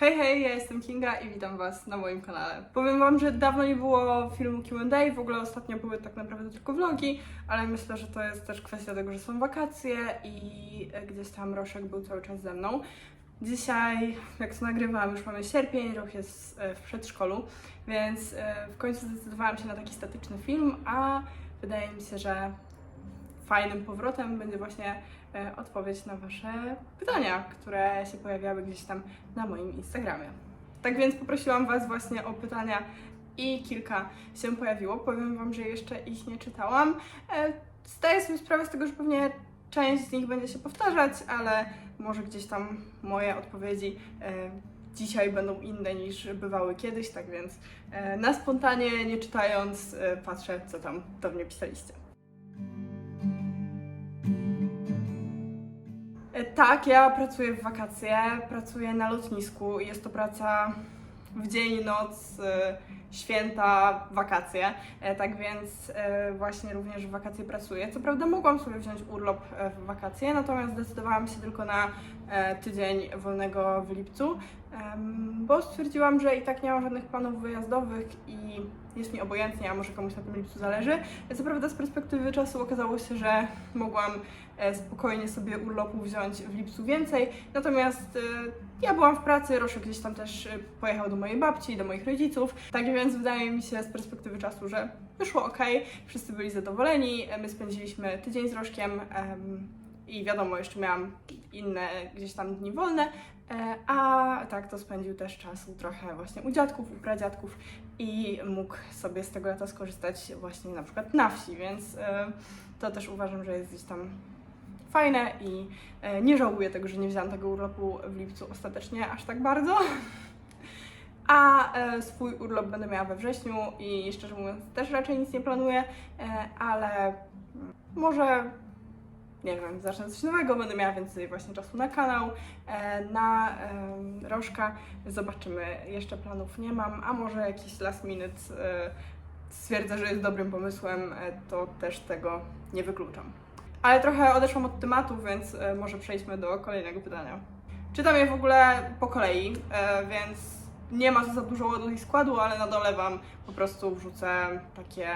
Hej, hej, ja jestem Kinga i witam Was na moim kanale. Powiem Wam, że dawno nie było filmu Q&A, w ogóle ostatnio były tak naprawdę tylko vlogi, ale myślę, że to jest też kwestia tego, że są wakacje i gdzieś tam Roszek był cały czas ze mną. Dzisiaj, jak to nagrywam, już mamy sierpień, Roch jest e, w przedszkolu, więc e, w końcu zdecydowałam się na taki statyczny film, a wydaje mi się, że fajnym powrotem będzie właśnie odpowiedź na Wasze pytania, które się pojawiały gdzieś tam na moim Instagramie. Tak więc poprosiłam Was właśnie o pytania i kilka się pojawiło. Powiem Wam, że jeszcze ich nie czytałam. E, Zdaję sobie sprawę z tego, że pewnie część z nich będzie się powtarzać, ale może gdzieś tam moje odpowiedzi e, dzisiaj będą inne niż bywały kiedyś, tak więc e, na spontanie, nie czytając, e, patrzę, co tam do mnie pisaliście. Tak, ja pracuję w wakacje, pracuję na lotnisku. Jest to praca w dzień, noc, e, święta, wakacje. E, Tak więc e, właśnie również w wakacje pracuję. Co prawda mogłam sobie wziąć urlop e, w wakacje, natomiast zdecydowałam się tylko na tydzień wolnego w lipcu, bo stwierdziłam, że i tak nie mam żadnych planów wyjazdowych i jest mi obojętnie, a może komuś na tym lipcu zależy. Co prawda z perspektywy czasu okazało się, że mogłam e, spokojnie sobie urlopu wziąć w lipcu więcej. Natomiast e, ja byłam w pracy, Roszek gdzieś tam też e, pojechał do mojej babci, do moich rodziców. Tak więc wydaje mi się z perspektywy czasu, że wyszło ok, wszyscy byli zadowoleni, e, my spędziliśmy tydzień z Rożkiem em, i wiadomo, jeszcze miałam inne gdzieś tam dni wolne, e, a tak to spędził też czasu trochę właśnie u dziadków, u pradziadków i mógł sobie z tego lata skorzystać właśnie na przykład na wsi, więc e, to też uważam, że jest gdzieś tam fajne i e, nie żałuję tego, że nie wzięłam tego urlopu w lipcu ostatecznie aż tak bardzo. A swój urlop będę miała we wrześniu i szczerze mówiąc też raczej nic nie planuję, ale może nie wiem, zacznę coś nowego, będę miała więcej właśnie czasu na kanał, e, na Rożka. Zobaczymy, jeszcze planów nie mam, a może jakiś last minute e, stwierdzę, że jest dobrym pomysłem, e, to też tego nie wykluczam. Ale trochę odeszłam od tematu, więc może przejdźmy do kolejnego pytania. Czytam je w ogóle po kolei, więc nie ma za dużo ładu i składu, ale na dole Wam po prostu wrzucę takie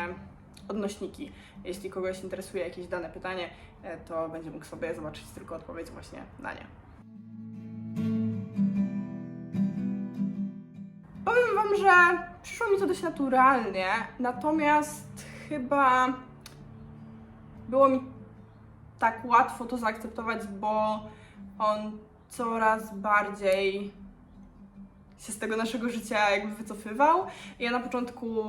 odnośniki. Jeśli kogoś interesuje jakieś dane pytanie, e, to będzie mógł sobie zobaczyć tylko odpowiedź właśnie na nie. Powiem Wam, że przyszło mi to dość naturalnie, natomiast chyba było mi tak łatwo to zaakceptować, bo on coraz bardziej się z tego naszego życia jakby wycofywał. Ja na początku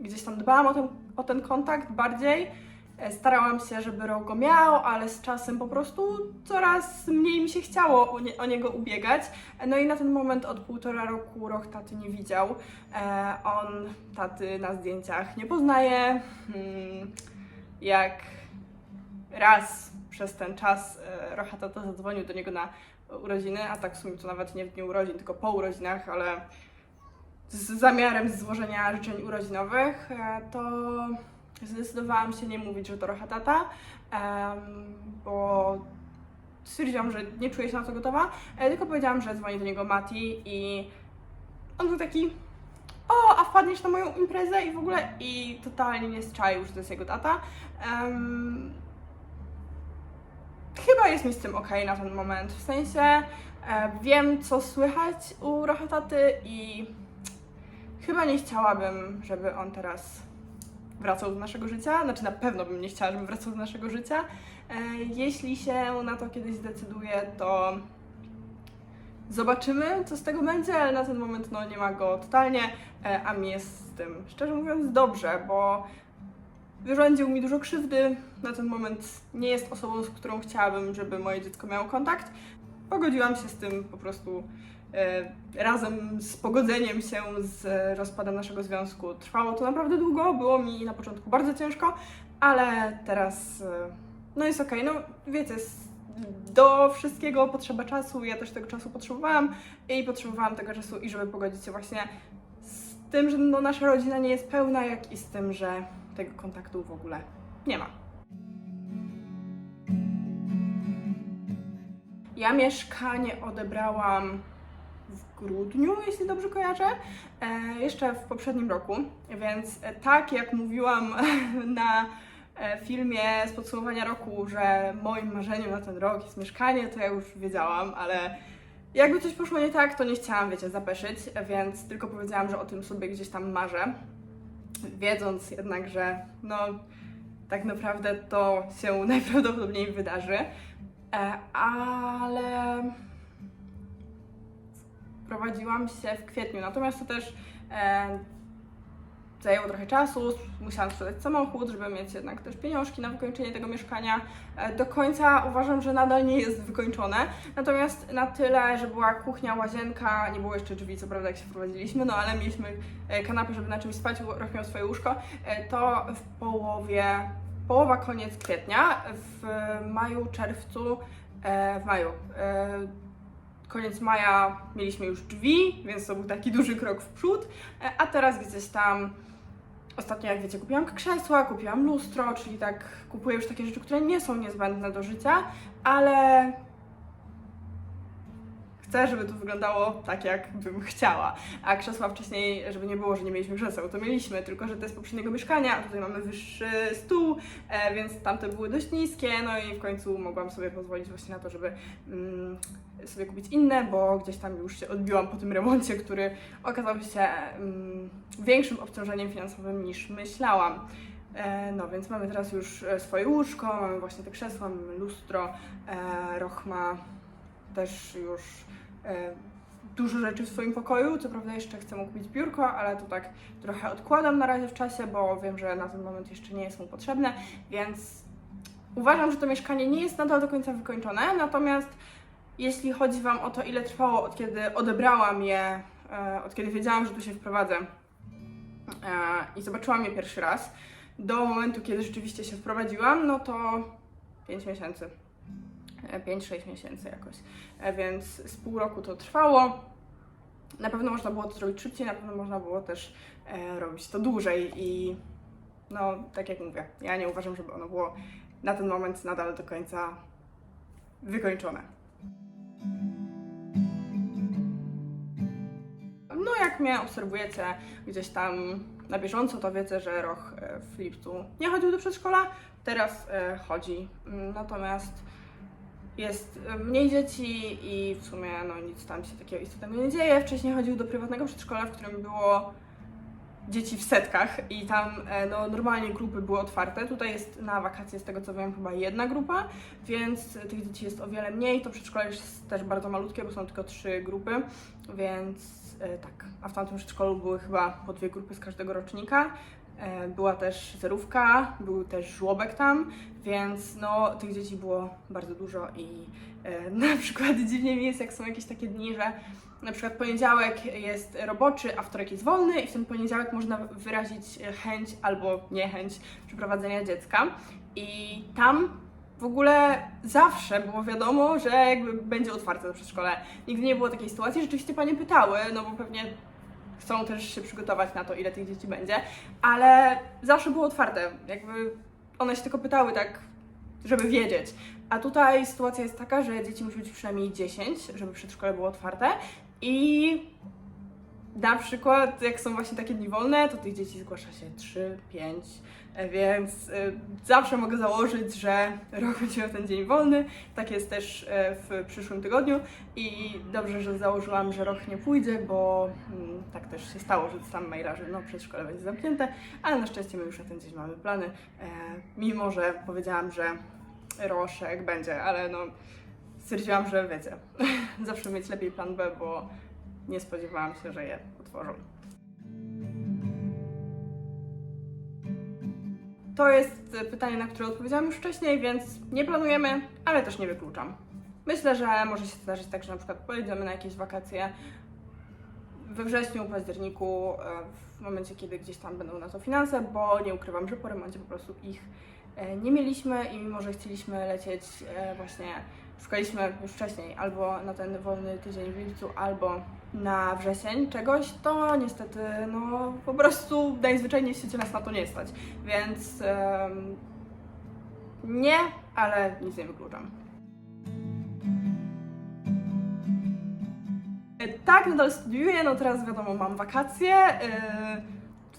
gdzieś tam dbałam o ten, o ten kontakt bardziej. E, Starałam się, żeby Rok go miał, ale z czasem po prostu coraz mniej mi się chciało o, nie, o niego ubiegać. E, No i na ten moment od półtora roku Rok taty nie widział. E, on taty na zdjęciach nie poznaje. Hmm, jak raz przez ten czas Rocha tata zadzwonił do niego na urodziny, a tak w sumie to nawet nie w dniu urodzin, tylko po urodzinach, ale z zamiarem złożenia życzeń urodzinowych, e, to zdecydowałam się nie mówić, że to Rocha tata, em, bo stwierdziłam, że nie czuję się na to gotowa, e, tylko powiedziałam, że dzwoni do niego Mati i on był taki o, a wpadniesz na moją imprezę i w ogóle i totalnie nie zczaił, że to jest jego tata. Em, chyba jest mi z tym ok na ten moment. W sensie e, wiem, co słychać u Rochataty i chyba nie chciałabym, żeby on teraz wracał do naszego życia. Znaczy na pewno bym nie chciała, żeby wracał do naszego życia. E, jeśli się na to kiedyś zdecyduje, to zobaczymy, co z tego będzie, ale na ten moment no, nie ma go totalnie, e, a mi jest z tym, szczerze mówiąc, dobrze, bo wyrządził mi dużo krzywdy. Na ten moment nie jest osobą, z którą chciałabym, żeby moje dziecko miało kontakt. Pogodziłam się z tym po prostu razem z pogodzeniem się z e, rozpadem naszego związku. Trwało to naprawdę długo, było mi na początku bardzo ciężko, ale teraz e, no jest okej. No wiecie, do wszystkiego potrzeba czasu, ja też tego czasu potrzebowałam i potrzebowałam tego czasu i żeby pogodzić się właśnie z tym, że no, nasza rodzina nie jest pełna, jak i z tym, że tego kontaktu w ogóle nie ma. Ja mieszkanie odebrałam grudniu, jeśli dobrze kojarzę, e, jeszcze w poprzednim roku. Więc e, tak jak mówiłam na e, filmie z podsumowania roku, że moim marzeniem na ten rok jest mieszkanie, to ja już wiedziałam, ale jakby coś poszło nie tak, to nie chciałam, wiecie, zapeszyć, więc tylko powiedziałam, że o tym sobie gdzieś tam marzę, wiedząc jednak, że no tak naprawdę to się najprawdopodobniej wydarzy. Ale prowadziłam się w kwietniu, natomiast to też e, zajęło trochę czasu, musiałam sprzedać samochód, żeby mieć jednak też pieniążki na wykończenie tego mieszkania. E, Do końca uważam, że nadal nie jest wykończone, natomiast na tyle, że była kuchnia, łazienka, nie było jeszcze drzwi, co prawda jak się wprowadziliśmy, no ale mieliśmy e, kanapę, żeby na czymś spać, Roch miał swoje łóżko, e, to w połowie, połowa, koniec kwietnia, w maju, czerwcu, w maju, koniec maja mieliśmy już drzwi, więc to był taki duży krok w przód, e, a teraz gdzieś tam ostatnio, jak wiecie, kupiłam krzesła, kupiłam lustro, czyli tak kupuję już takie rzeczy, które nie są niezbędne do życia, ale chcę, żeby to wyglądało tak, jak bym chciała. A krzesła wcześniej, żeby nie było, że nie mieliśmy krzeseł, to mieliśmy, tylko że to jest poprzedniego mieszkania, a tutaj mamy wyższy stół, e, więc tamte były dość niskie, no i w końcu mogłam sobie pozwolić właśnie na to, żeby mm, sobie kupić inne, bo gdzieś tam już się odbiłam po tym remoncie, który okazał się mm, większym obciążeniem finansowym niż myślałam. E, No więc mamy teraz już e, swoje łóżko, mamy właśnie te krzesła, mamy lustro, e, Roch ma też już dużo rzeczy w swoim pokoju. Co prawda jeszcze chcę mu kupić biurko, ale to tak trochę odkładam na razie w czasie, bo wiem, że na ten moment jeszcze nie jest mu potrzebne, więc uważam, że to mieszkanie nie jest nadal do końca wykończone, natomiast jeśli chodzi Wam o to, ile trwało od kiedy odebrałam je, e, od kiedy wiedziałam, że tu się wprowadzę e, i zobaczyłam je pierwszy raz, do momentu, kiedy rzeczywiście się wprowadziłam, no to 5 miesięcy. 5-6 miesięcy jakoś. E, Więc z pół roku to trwało. Na pewno można było to zrobić szybciej, na pewno można było też e, robić to dłużej i no, tak jak mówię, ja nie uważam, żeby ono było na ten moment nadal do końca wykończone. Jak mnie obserwujecie gdzieś tam na bieżąco, to wiecie, że Roch e, w lipcu nie chodził do przedszkola, teraz e, chodzi. Mm, Natomiast jest e, mniej dzieci i w sumie no, nic tam się takiego istotnego nie dzieje. Wcześniej chodził do prywatnego przedszkola, w którym było dzieci w setkach i tam no, normalnie grupy były otwarte. Tutaj jest na wakacje, z tego co wiem, chyba jedna grupa, więc tych dzieci jest o wiele mniej. To przedszkole jest też bardzo malutkie, bo są tylko trzy grupy, więc e, tak. A w tamtym przedszkolu były chyba po dwie grupy z każdego rocznika. E, Była też zerówka, był też żłobek tam, więc no tych dzieci było bardzo dużo i e, na przykład dziwnie mi jest, jak są jakieś takie dni, że na przykład poniedziałek jest roboczy, a wtorek jest wolny i w ten poniedziałek można wyrazić chęć albo niechęć przeprowadzenia dziecka i tam w ogóle zawsze było wiadomo, że jakby będzie otwarte to przedszkole. Nigdy nie było takiej sytuacji, rzeczywiście panie pytały, no bo pewnie chcą też się przygotować na to, ile tych dzieci będzie, ale zawsze było otwarte. Jakby one się tylko pytały tak, żeby wiedzieć. A tutaj sytuacja jest taka, że dzieci musi być przynajmniej 10, żeby przedszkole było otwarte i na przykład jak są właśnie takie dni wolne, to tych dzieci zgłasza się 3, 5, więc y, zawsze mogę założyć, że rok będzie miał ten dzień wolny. Tak jest też y, w przyszłym tygodniu i dobrze, że założyłam, że rok nie pójdzie, bo mm, tak też się stało, że dostałam maila, że no przedszkole będzie zamknięte, ale na szczęście my już na ten dzień mamy plany, e, mimo że powiedziałam, że roszek będzie, ale no stwierdziłam, że wiecie, zawsze mieć lepiej plan B, bo nie spodziewałam się, że je otworzą. To jest pytanie, na które odpowiedziałam już wcześniej, więc nie planujemy, ale też nie wykluczam. Myślę, że może się zdarzyć tak, że na przykład pojedziemy na jakieś wakacje we wrześniu, październiku, e, w momencie, kiedy gdzieś tam będą na to finanse, bo nie ukrywam, że po remoncie po prostu ich e, nie mieliśmy i mimo, że chcieliśmy lecieć e, właśnie, szukaliśmy już wcześniej albo na ten wolny tydzień w lipcu, albo na wrzesień czegoś, to niestety no po prostu najzwyczajniej w świecie nas na to nie stać, więc em, nie, ale nic nie wykluczam. Tak, nadal studiuję, no teraz wiadomo, mam wakacje. e,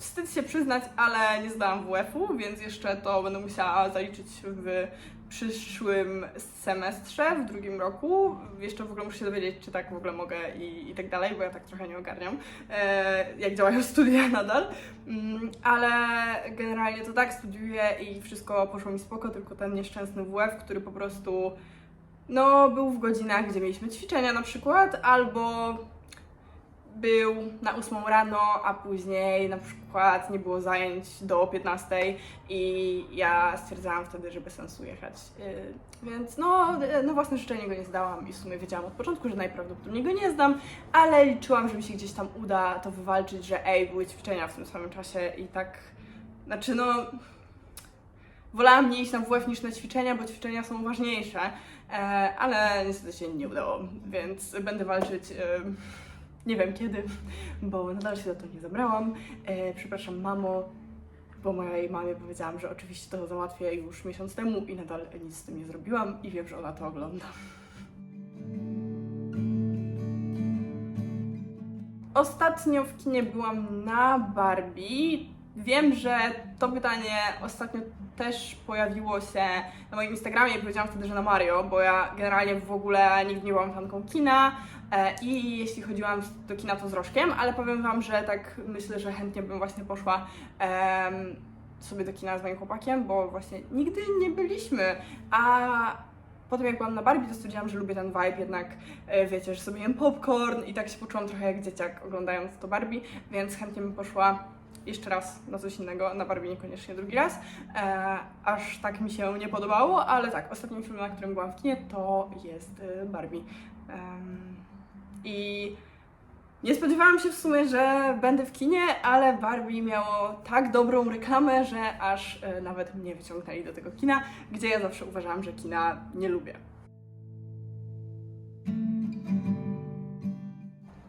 Wstyd się przyznać, ale nie zdałam WF-u, więc jeszcze to będę musiała zaliczyć w przyszłym semestrze, w drugim roku. Jeszcze w ogóle muszę się dowiedzieć, czy tak w ogóle mogę i, i tak dalej, bo ja tak trochę nie ogarniam, e, jak działają studia nadal. Mm, ale generalnie to tak, studiuję i wszystko poszło mi spoko, tylko ten nieszczęsny WF, który po prostu no, był w godzinach, gdzie mieliśmy ćwiczenia na przykład, albo był na 8 rano, a później na przykład nie było zajęć do 15 i ja stwierdzałam wtedy, że bez sensu jechać. Yy, Więc no, yy, na własne życzenie go nie zdałam i w sumie wiedziałam od początku, że najprawdopodobniej go nie zdam, ale liczyłam, że mi się gdzieś tam uda to wywalczyć, że ej, były ćwiczenia w tym samym czasie i tak, znaczy no, wolałam nie iść na WF niż na ćwiczenia, bo ćwiczenia są ważniejsze, e, ale niestety się nie udało, więc będę walczyć e, nie wiem kiedy, bo nadal się za to nie zabrałam. E, przepraszam mamo, bo mojej mamie powiedziałam, że oczywiście to załatwię już miesiąc temu i nadal nic z tym nie zrobiłam i wiem, że ona to ogląda. Ostatnio w kinie byłam na Barbie. Wiem, że to pytanie ostatnio też pojawiło się na moim Instagramie i powiedziałam wtedy, że na Mario, bo ja generalnie w ogóle nigdy nie byłam fanką kina i jeśli chodziłam do kina to z Rożkiem, ale powiem Wam, że tak myślę, że chętnie bym właśnie poszła sobie do kina z moim chłopakiem, bo właśnie nigdy nie byliśmy, a potem jak byłam na Barbie, to stwierdziłam, że lubię ten vibe, jednak e, wiecie, że sobie jem popcorn i tak się poczułam trochę jak dzieciak oglądając to Barbie, więc chętnie bym poszła jeszcze raz na coś innego, na Barbie niekoniecznie drugi raz, e, aż tak mi się nie podobało, ale tak, ostatnim filmem, na którym byłam w kinie, to jest e, Barbie. I nie spodziewałam się w sumie, że będę w kinie, ale Barbie miało tak dobrą reklamę, że aż e, nawet mnie wyciągnęli do tego kina, gdzie ja zawsze uważałam, że kina nie lubię.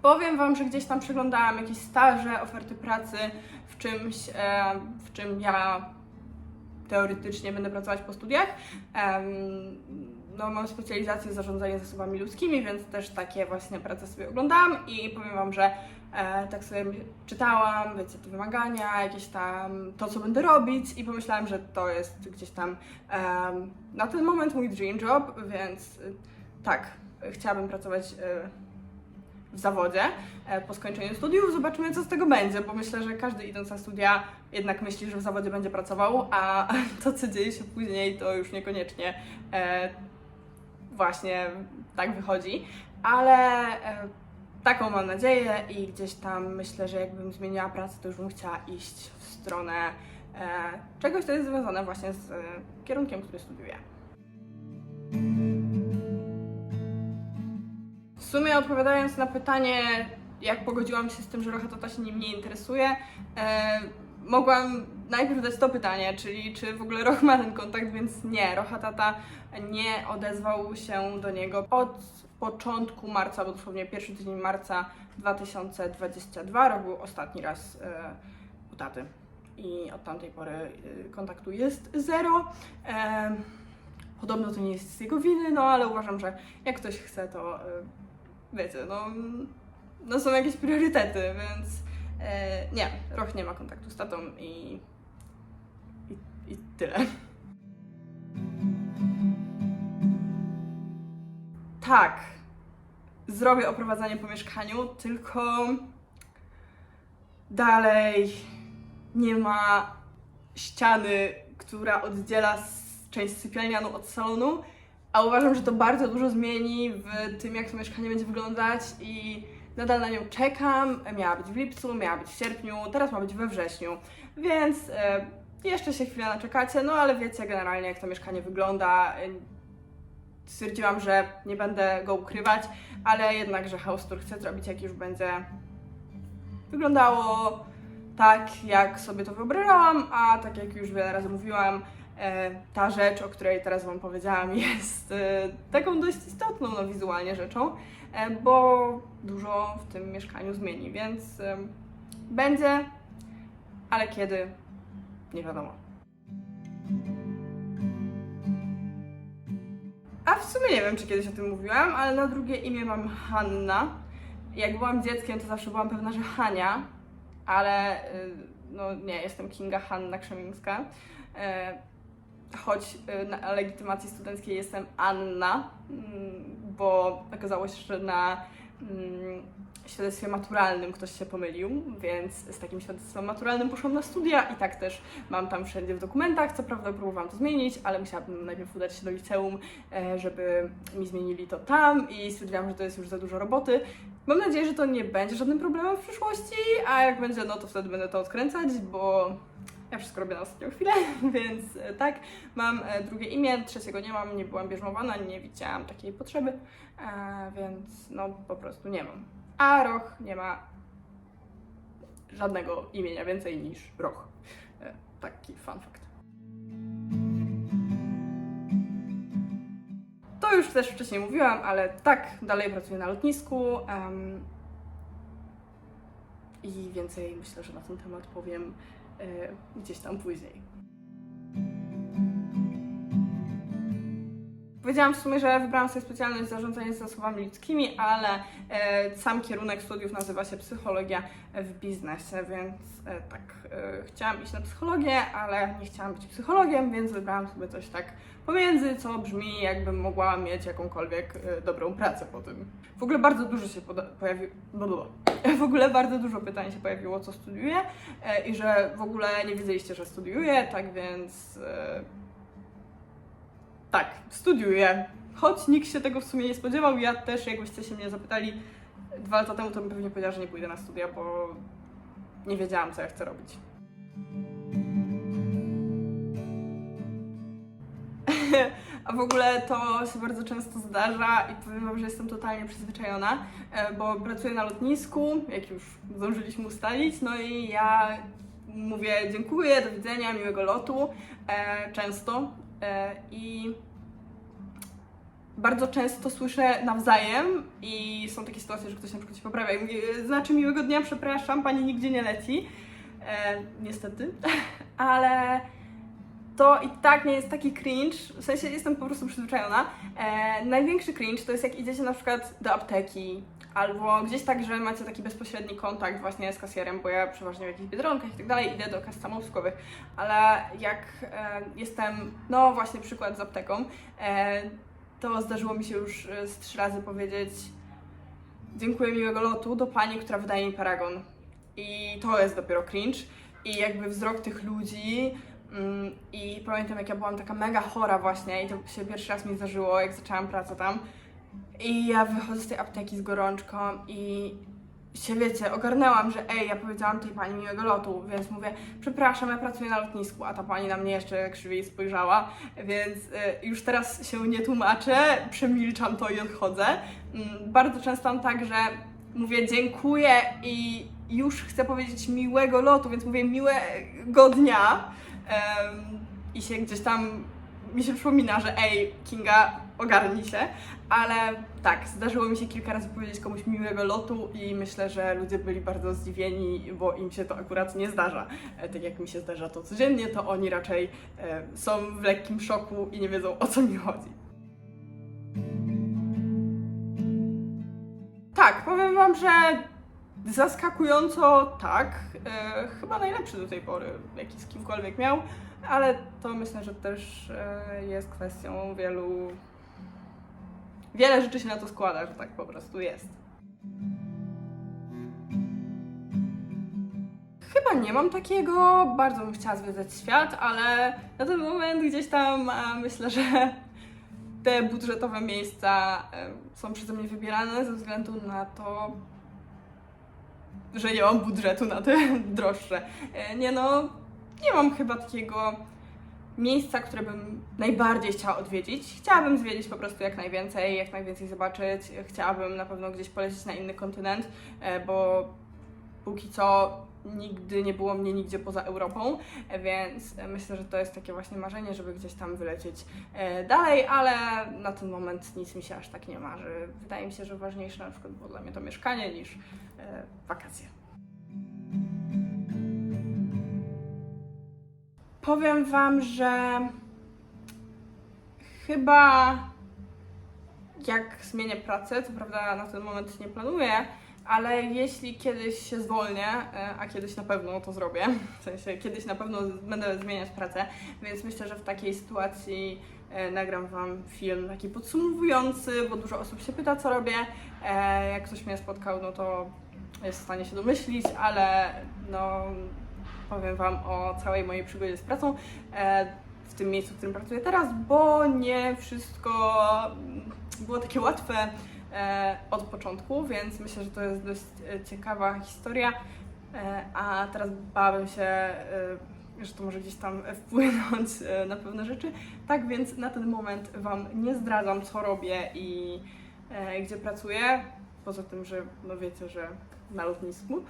Powiem Wam, że gdzieś tam przeglądałam jakieś staże, oferty pracy w czymś, e, w czym ja teoretycznie będę pracować po studiach. No, mam specjalizację zarządzanie zasobami ludzkimi, więc też takie właśnie prace sobie oglądałam i powiem Wam, że e, tak sobie czytałam, wiecie, te wymagania, jakieś tam to, co będę robić i pomyślałam, że to jest gdzieś tam em, na ten moment mój dream job, więc y, tak, chciałabym pracować y, w zawodzie e, po skończeniu studiów. Zobaczymy, co z tego będzie, bo myślę, że każdy idąc na studia jednak myśli, że w zawodzie będzie pracował, a to, co dzieje się później, to już niekoniecznie e, właśnie tak wychodzi. Ale e, taką mam nadzieję i gdzieś tam myślę, że jakbym zmieniła pracę, to już bym chciała iść w stronę e, czegoś, co jest związane właśnie z e, kierunkiem, który studiuję. W sumie odpowiadając na pytanie, jak pogodziłam się z tym, że Rocha Tata się nim nie interesuje, mogłam najpierw dać to pytanie, czyli czy w ogóle Roch ma ten kontakt, więc nie, Rocha Tata nie odezwał się do niego od początku marca, bo dosłownie pierwszy tydzień marca 2022, rok był ostatni raz e, u taty. I od tamtej pory e, kontaktu jest zero. E, Podobno to nie jest z jego winy, no ale uważam, że jak ktoś chce, to wiecie, no, no są jakieś priorytety, więc nie, Roch nie ma kontaktu z tatą i, i, i tyle. Tak, zrobię oprowadzanie po mieszkaniu, tylko dalej nie ma ściany, która oddziela część sypialnianą od salonu, a uważam, że to bardzo dużo zmieni w tym, jak to mieszkanie będzie wyglądać i nadal na nią czekam. Miała być w lipcu, miała być w sierpniu, teraz ma być we wrześniu, więc e, jeszcze się chwilę naczekacie, no ale wiecie generalnie, jak to mieszkanie wygląda. Stwierdziłam, że nie będę go ukrywać, ale jednak, że house tour chcę zrobić, jak już będzie wyglądało tak, jak sobie to wyobrażałam, a tak jak już wiele razy mówiłam, e, ta rzecz, o której teraz Wam powiedziałam, jest e, taką dość istotną no, wizualnie rzeczą, bo dużo w tym mieszkaniu zmieni, więc e, będzie, ale kiedy, nie wiadomo. A w sumie nie wiem, czy kiedyś o tym mówiłam, ale na drugie imię mam Hanna Jak byłam dzieckiem, to zawsze byłam pewna, że Hania, ale y, no nie, jestem Kinga Hanna Krzemińska. E, Choć y, na legitymacji studenckiej jestem Anna, mm, bo okazało się, że na mm, świadectwie maturalnym ktoś się pomylił, więc z takim świadectwem maturalnym poszłam na studia i tak też mam tam wszędzie w dokumentach. Co prawda próbowałam to zmienić, ale musiałabym najpierw udać się do liceum, e, żeby mi zmienili to tam i stwierdziłam, że to jest już za dużo roboty. Mam nadzieję, że to nie będzie żadnym problemem w przyszłości, a jak będzie, no to wtedy będę to odkręcać, bo ja wszystko robię na ostatnią chwilę, więc e, tak. Mam e, drugie imię, trzeciego nie mam, nie byłam bierzmowana, nie widziałam takiej potrzeby, e, więc no po prostu nie mam. A Roch nie ma żadnego imienia więcej niż Roch. Taki fun fact. To już też wcześniej mówiłam, ale tak, dalej pracuję na lotnisku. em, I więcej myślę, że na ten temat powiem gdzieś tam później. Powiedziałam w sumie, że wybrałam sobie specjalność zarządzanie zasobami ludzkimi, ale e, sam kierunek studiów nazywa się psychologia w biznesie, więc e, tak, e, chciałam iść na psychologię, ale nie chciałam być psychologiem, więc wybrałam sobie coś tak pomiędzy, co brzmi jakbym mogła mieć jakąkolwiek e, dobrą pracę po tym. W ogóle bardzo dużo się pojawiło, w ogóle bardzo dużo pytań się pojawiło, co studiuję e, i że w ogóle nie wiedzieliście, że studiuję, tak więc e, tak, studiuję. Choć nikt się tego w sumie nie spodziewał, ja też jakbyście się mnie zapytali dwa lata temu, to bym pewnie powiedziała, że nie pójdę na studia, bo nie wiedziałam, co ja chcę robić. A w ogóle to się bardzo często zdarza i powiem Wam, że jestem totalnie przyzwyczajona, e, bo pracuję na lotnisku, jak już zdążyliśmy ustalić, no i ja mówię dziękuję, do widzenia, miłego lotu, e, często i bardzo często słyszę nawzajem i są takie sytuacje, że ktoś na przykład się poprawia i mówi znaczy miłego dnia, przepraszam, pani nigdzie nie leci, e, niestety, ale to i tak nie jest taki cringe, w sensie jestem po prostu przyzwyczajona. E, największy cringe to jest jak idziecie na przykład do apteki albo gdzieś tak, że macie taki bezpośredni kontakt właśnie z kasjerem, bo ja przeważnie w jakichś biedronkach i tak dalej idę do kas samoobsługowych, ale jak e, jestem, no właśnie przykład z apteką, e, to zdarzyło mi się już e, z trzy razy powiedzieć dziękuję miłego lotu do pani, która wydaje mi paragon. I to jest dopiero cringe. I jakby wzrok tych ludzi. mm, I pamiętam, jak ja byłam taka mega chora właśnie, i to się pierwszy raz mi zdarzyło, jak zaczęłam pracę tam. I ja wychodzę z tej apteki z gorączką i się wiecie, ogarnęłam, że ej, ja powiedziałam tej pani miłego lotu, więc mówię, przepraszam, ja pracuję na lotnisku, a ta pani na mnie jeszcze krzywiej spojrzała, więc y, już teraz się nie tłumaczę, przemilczam to i odchodzę. Mm, bardzo często mam tak, że mówię dziękuję i już chcę powiedzieć miłego lotu, więc mówię miłego dnia i się gdzieś tam mi się przypomina, że ej, Kinga, ogarnij się, ale tak, zdarzyło mi się kilka razy powiedzieć komuś miłego lotu i myślę, że ludzie byli bardzo zdziwieni, bo im się to akurat nie zdarza. E, Tak jak mi się zdarza to codziennie, to oni raczej e, są w lekkim szoku i nie wiedzą o co mi chodzi. Tak, powiem Wam, że zaskakująco tak. E, chyba najlepszy do tej pory, jaki z kimkolwiek miał, ale to myślę, że też e, jest kwestią wielu. Wiele rzeczy się na to składa, że tak po prostu jest. Chyba nie mam takiego, bardzo bym chciała zwiedzać świat, ale na ten moment gdzieś tam myślę, że te budżetowe miejsca są przeze mnie wybierane ze względu na to, że nie mam budżetu na te droższe. E, Nie no, nie mam chyba takiego miejsca, które bym najbardziej chciała odwiedzić. Chciałabym zwiedzić po prostu jak najwięcej, jak najwięcej zobaczyć. Chciałabym na pewno gdzieś polecieć na inny kontynent, e, bo póki co nigdy nie było mnie nigdzie poza Europą, e, więc myślę, że to jest takie właśnie marzenie, żeby gdzieś tam wylecieć e, dalej, ale na ten moment nic mi się aż tak nie marzy. Wydaje mi się, że ważniejsze na przykład było dla mnie to mieszkanie niż wakacje. Powiem Wam, że chyba jak zmienię pracę, co prawda na ten moment nie planuję, ale jeśli kiedyś się zwolnię, e, a kiedyś na pewno to zrobię, w sensie kiedyś na pewno będę zmieniać pracę, więc myślę, że w takiej sytuacji e, nagram Wam film taki podsumowujący, bo dużo osób się pyta, co robię. E, Jak ktoś mnie spotkał, no to jest w stanie się domyślić, ale no powiem Wam o całej mojej przygodzie z pracą e, w tym miejscu, w którym pracuję teraz, bo nie wszystko było takie łatwe e, od początku, więc myślę, że to jest dość e, ciekawa historia. A teraz bałabym się, że to może gdzieś tam wpłynąć na pewne rzeczy. Tak więc na ten moment Wam nie zdradzam, co robię i gdzie pracuję. Poza tym, że no wiecie, że na lotnisku.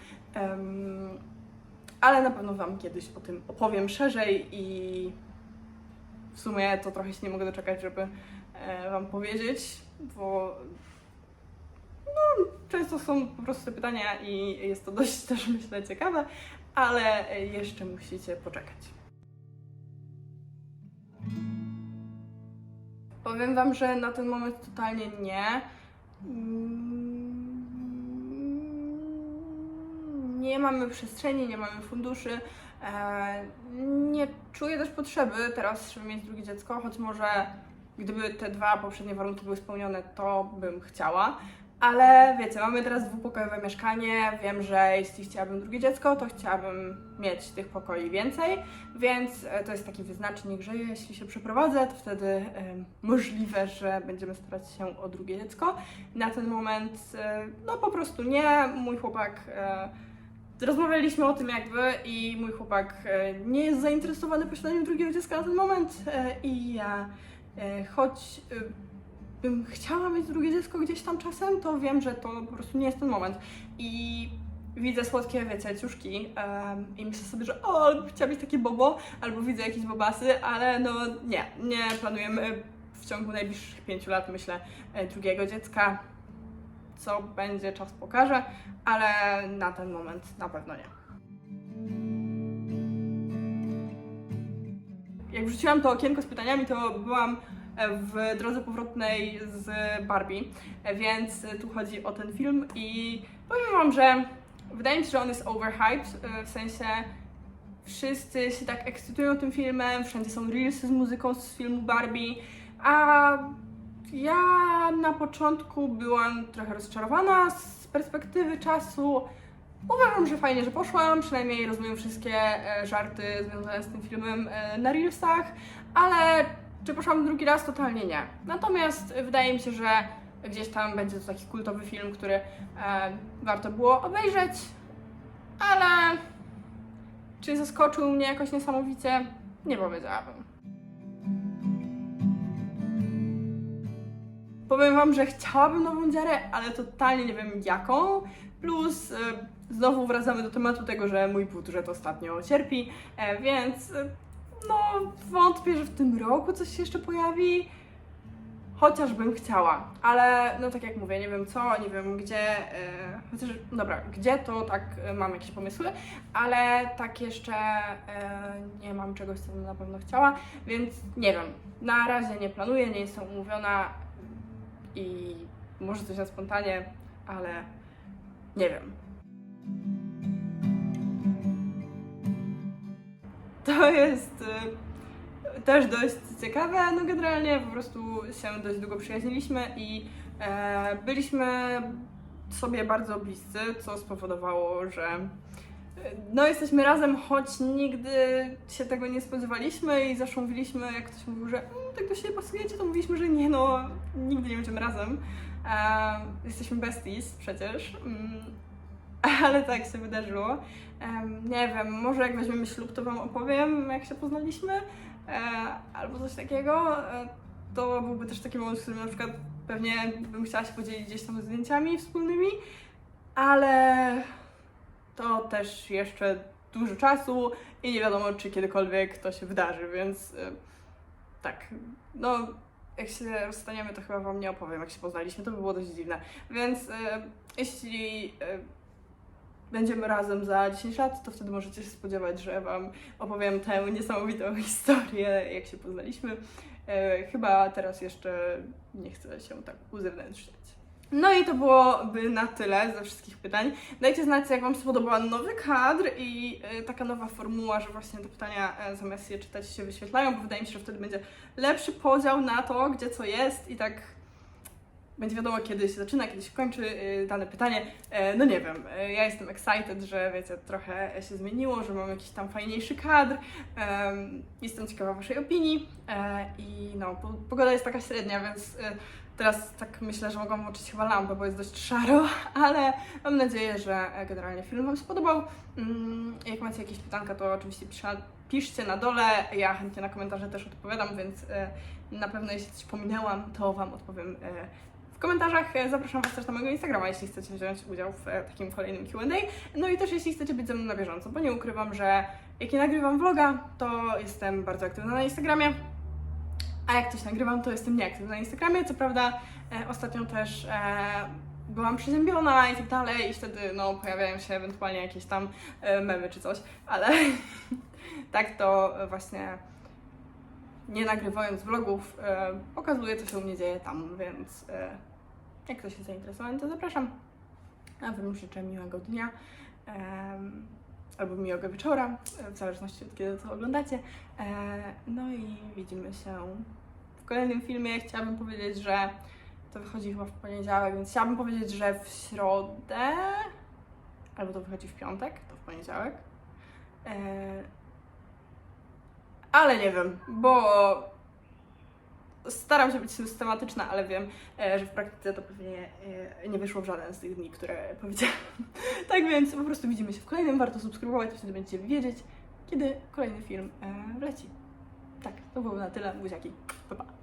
Ale na pewno Wam kiedyś o tym opowiem szerzej i w sumie to trochę się nie mogę doczekać, żeby e, Wam powiedzieć, bo no, często są po prostu te pytania i jest to dość też myślę ciekawe, ale jeszcze musicie poczekać. Powiem Wam, że na ten moment totalnie nie. Nie mamy przestrzeni, nie mamy funduszy. E, Nie czuję też potrzeby teraz, żeby mieć drugie dziecko, choć może gdyby te dwa poprzednie warunki były spełnione, to bym chciała. Ale wiecie, mamy teraz dwupokojowe mieszkanie. Wiem, że jeśli chciałabym drugie dziecko, to chciałabym mieć tych pokoi więcej, więc e, to jest taki wyznacznik, że jeśli się przeprowadzę, to wtedy em, możliwe, że będziemy starać się o drugie dziecko. Na ten moment, e, no po prostu nie. Mój chłopak. E, Rozmawialiśmy o tym jakby i mój chłopak e, nie jest zainteresowany posiadaniem drugiego dziecka na ten moment e, i ja e, choć bym chciała mieć drugie dziecko gdzieś tam czasem, to wiem, że to po prostu nie jest ten moment. I widzę słodkie, wiecie, ciuszki i myślę sobie, że o, ale bym chciała mieć takie bobo, albo widzę jakieś bobasy, ale no nie, nie planujemy w ciągu najbliższych pięciu lat, myślę, drugiego dziecka. Co będzie, czas pokaże, ale na ten moment na pewno nie. Jak wrzuciłam to okienko z pytaniami, to byłam e, w drodze powrotnej z Barbie, e, więc tu chodzi o ten film i powiem Wam, że wydaje mi się, że on jest overhyped, e, w sensie wszyscy się tak ekscytują tym filmem, wszędzie są reelsy z muzyką z filmu Barbie, a ja na początku byłam trochę rozczarowana z perspektywy czasu. Uważam, że fajnie, że poszłam, przynajmniej rozumiem wszystkie e, żarty związane z tym filmem e, na Reelsach, ale czy poszłam drugi raz? Totalnie nie. Natomiast wydaje mi się, że gdzieś tam będzie to taki kultowy film, który e, warto było obejrzeć, ale czy zaskoczył mnie jakoś niesamowicie? Nie powiedziałabym. Powiem Wam, że chciałabym nową dziarę, ale totalnie nie wiem jaką. Plus e, znowu wracamy do tematu tego, że mój budżet ostatnio cierpi, e, więc e, no wątpię, że w tym roku coś się jeszcze pojawi. Chociażbym chciała, ale no tak jak mówię, nie wiem co, nie wiem gdzie, e, chociaż dobra, gdzie to tak e, mam jakieś pomysły, ale tak jeszcze e, nie mam czegoś, co bym na pewno chciała, więc nie wiem, na razie nie planuję, nie jestem umówiona i może coś na spontanie, ale nie wiem. To jest y, też dość ciekawe. No generalnie po prostu się dość długo przyjaźniliśmy i e, byliśmy sobie bardzo bliscy, co spowodowało, że e, no jesteśmy razem, choć nigdy się tego nie spodziewaliśmy i zawsze mówiliśmy, jak ktoś mówił, że tak do siebie pasujecie, to mówiliśmy, że nie no, nigdy nie będziemy razem. E, jesteśmy besties przecież. Mm, ale tak się wydarzyło. Nie wiem, może jak weźmiemy ślub, to Wam opowiem, jak się poznaliśmy, e, albo coś takiego. E, to byłby też taki moment, w którym na przykład pewnie bym chciała się podzielić gdzieś tam zdjęciami wspólnymi, ale to też jeszcze dużo czasu i nie wiadomo, czy kiedykolwiek to się wydarzy, więc e, tak, no jak się rozstaniemy, to chyba Wam nie opowiem, jak się poznaliśmy, to by było dość dziwne. Więc e, jeśli e, będziemy razem za 10 lat, to wtedy możecie się spodziewać, że Wam opowiem tę niesamowitą historię, jak się poznaliśmy. E, chyba teraz jeszcze nie chcę się tak uzewnętrzniać. No i to byłoby na tyle ze wszystkich pytań. Dajcie znać, jak Wam się nowy kadr i e, taka nowa formuła, że właśnie te pytania e, zamiast je czytać się wyświetlają, bo wydaje mi się, że wtedy będzie lepszy podział na to, gdzie co jest i tak będzie wiadomo, kiedy się zaczyna, kiedy się kończy e, dane pytanie. No nie wiem, ja jestem excited, że wiecie, trochę się zmieniło, że mam jakiś tam fajniejszy kadr. Em, Jestem ciekawa Waszej opinii i no, po- pogoda jest taka średnia, więc Teraz tak myślę, że mogłam włączyć chyba lampę, bo jest dość szaro, ale mam nadzieję, że e, generalnie film Wam się podobał. Mm, Jak macie jakieś pytanka, to oczywiście piszcie na dole. Ja chętnie na komentarze też odpowiadam, więc e, na pewno jeśli coś pominęłam, to Wam odpowiem e, w komentarzach. Zapraszam Was też na mojego Instagrama, jeśli chcecie wziąć udział w takim kolejnym Q&A. No i też jeśli chcecie być ze mną na bieżąco, bo nie ukrywam, że jak nie nagrywam vloga, to jestem bardzo aktywna na Instagramie. A jak coś nagrywam, to jestem nieaktywna na Instagramie. Co prawda, e, ostatnio też e, byłam przeziębiona i tak dalej, i wtedy no, pojawiają się ewentualnie jakieś tam e, memy czy coś, ale tak to e, właśnie nie nagrywając vlogów, e, pokazuję, co się u mnie dzieje tam, więc e, jak ktoś jest zainteresowany, to zapraszam. A Wam życzę miłego dnia. em, albo miłego wieczora, e, w zależności od kiedy to oglądacie. E, No i widzimy się kolejnym filmie. Chciałabym powiedzieć, że to wychodzi chyba w poniedziałek, więc chciałabym powiedzieć, że w środę, albo to wychodzi w piątek, to w poniedziałek. E, Ale nie wiem, bo staram się być systematyczna, ale wiem, e, że w praktyce to pewnie e, nie wyszło w żaden z tych dni, które powiedziałam. Tak więc po prostu widzimy się w kolejnym. Warto subskrybować, wtedy będziecie wiedzieć, kiedy kolejny film e, wleci. Tak, to było na tyle. Buziaki. Pa, pa.